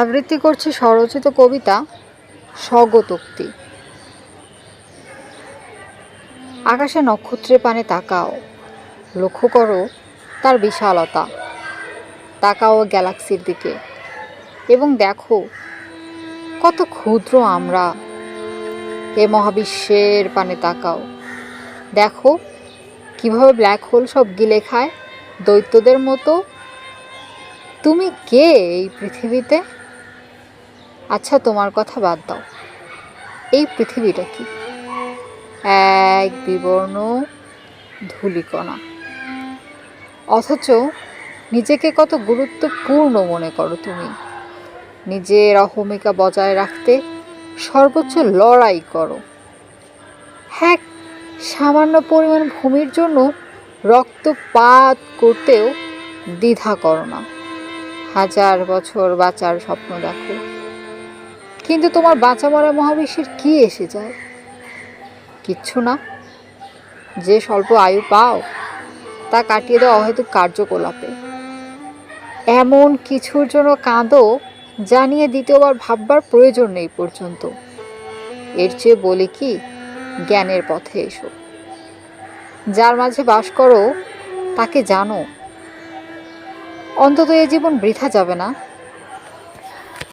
আবৃত্তি করছি স্বরচিত কবিতা স্বগতোক্তি। আকাশে নক্ষত্রের পানে তাকাও, লক্ষ্য করো তার বিশালতা। তাকাও গ্যালাক্সির দিকে এবং দেখো কত ক্ষুদ্র আমরা এ মহাবিশ্বের পানে তাকাও। দেখো কীভাবে ব্ল্যাক হোল সব গিলে খায় দৈত্যদের মতো। তুমি কে এই পৃথিবীতে? আচ্ছা তোমার কথা বাদ দাও। এই পৃথিবীটা কি? এক বিবর্ণ ধূলিকণা। অথচ নিজেকে কত গুরুত্বপূর্ণ মনে করো তুমি। নিজের অহমিকা বজায় রাখতে সর্বোচ্চ লড়াই করো। হ্যাঁ সামান্য পরিমাণ ভূমির জন্য রক্তপাত করতেও দ্বিধা করো না। হাজার বছর বাঁচার স্বপ্ন দেখো। কিন্তু তোমার বাঁচা মরা মহাবিশ্বের কি এসে যায়? কিচ্ছু না। যে স্বল্প আয়ু পাও, তা কাটিয়ে দেওয়া অহেতুক কার্যকলাপে। এমন কিছুর জন্য কাঁদো, জানিয়ে দ্বিতীয়বার ভাববার প্রয়োজন নেই পর্যন্ত। এর চেয়ে বলি কি, জ্ঞানের পথে এসো। যার মাঝে বাস করো, তাকে জানো। অন্তত এ জীবন বৃথা যাবে না।